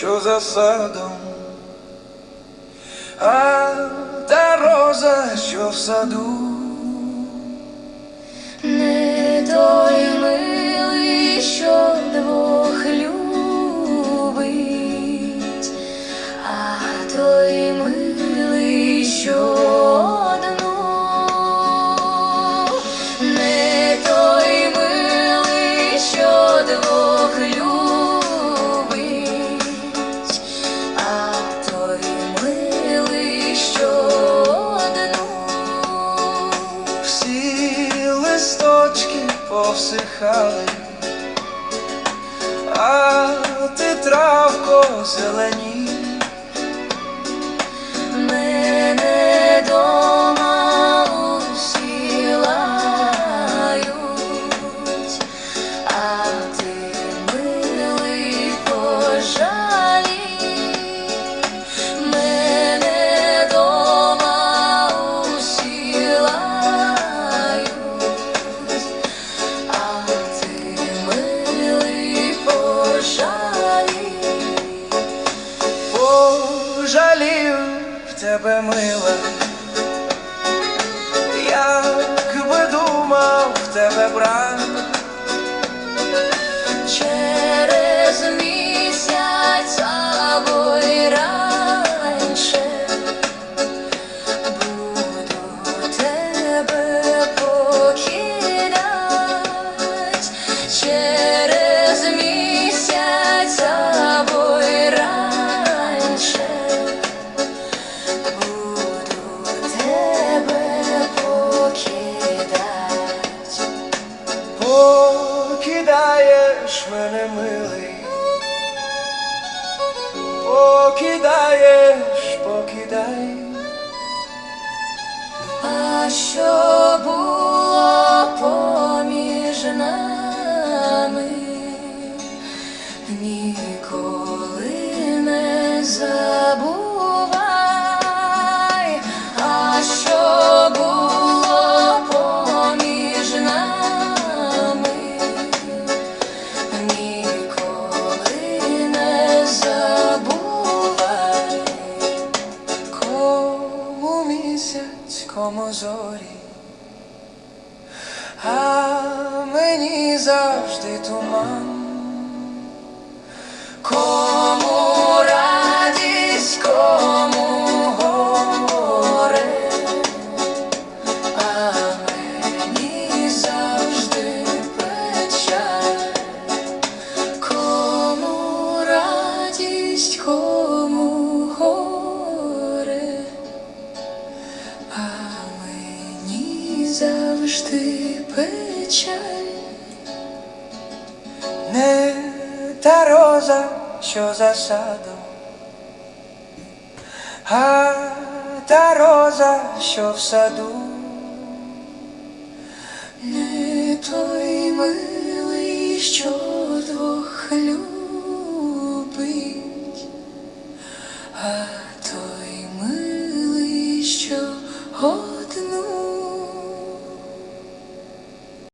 що за садом, а та роза, що в саду. Не той милий, що двох любить, а той повсихали, а ти травко зелені, тебе мила, як би думав в тебе брат. Покидаєш, покидай, А що було поміж нами, ніколи зорі, а мені завжди туман. Кому радість, кому горе, а мені завжди печаль. Кому радість, кому печаль. Не та роза, що за садом, а та роза, що в саду. Не той милий, що двох любить, а той милий, що